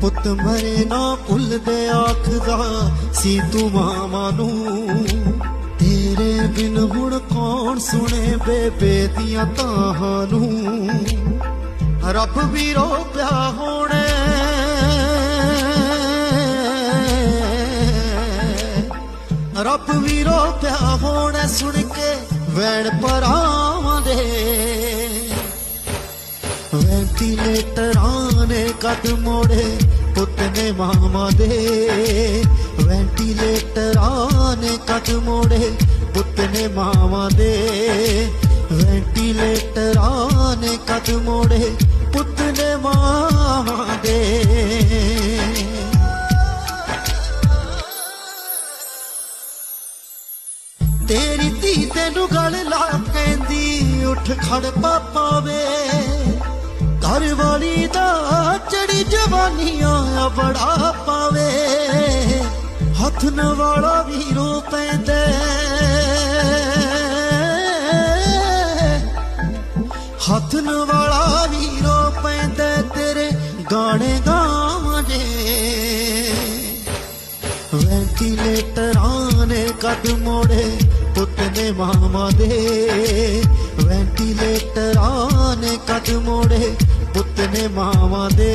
ਪੁੱਤ ਮਰੇ ਨਾ ਭੁੱਲਦੇ ਆਖਦਾ ਸੀ ਤੂੰ ਮਾਵਾਂ ਨੂੰ। ਤੇਰੇ ਬਿਨ ਹੁਣ ਕੌਣ ਸੁਣੇ ਬੇਬੇ ਦੀਆਂ ਤਾਹਾਂ ਨੂੰ। ਰੱਬ ਵੀ ਰੋ ਪਿਆ ਹੋਣੇ। ਰੱਬ ਵੀ ਰੋ ਪਿਆ ਹੋਣੇ ਸੁਣ ਕੇ ਵੈਣ ਪਰਾਵਾਂ ਦੇ। ਵੈਂਟੀਲੇਟਰ ਕਦ ਮੋੜੇ ਪੁੱਤ ਨੇ ਮਾਮਾ ਦੇ। ਵੈਂਟੀਲੇਟਰਾਂ ਨੇ ਕਦ ਮੋੜੇ ਪੁੱਤ ਨੇ ਮਾਵਾ ਦੇ। ਵੈਂਟੀਲੇਟਰਾਂ ਨੇ ਕਦ ਮੋੜੇ ਪੁੱਤ ਮਾਮਾ ਮਾਵਾ ਦੇ। ਤੇਰੀ ਧੀ ਤੈਨੂੰ ਗਲ ਲਾ ਕਹਿੰਦੀ, ਉੱਠ ਖੜ ਪਾਪਾ ਵੇ। ਘਰ ਵਾਲੀ ਦਾ ਜਵਾਨੀਆਂ ਬੜਾ ਪਾਵੇ। ਹੱਥ ਨ ਵਾਲਾ ਵੀ ਪੈਂਦੇ। ਹੱਥ ਨ ਵਾਲਾ ਵੀ ਪੈਂਦੇ ਤੇਰੇ ਗਾਣੇ ਗਾਵਾਂਗੇ। ਵੈਂਟੀਲੇਟਰਾਂ ਨੇ ਕਦ ਮੋੜੇ ਪੁੱਤ ਨੇ ਮਾਮਾ ਦੇ। ਵੈਂਟੀਲੇਟਰਾਂ ਨੇ ਕਦ ਮੋੜੇ ਪੁੱਤ ਨੇ ਮਾਵਾਂ ਦੇ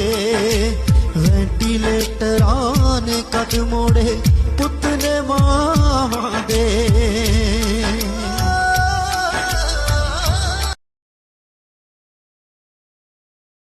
ਵੈਂਟੀਲੇਟਰਾਂ ਨੇ ਕਦ ਮੋੜੇ ਪੁੱਤ ਨੇ ਮਾਵਾਂ ਦੇ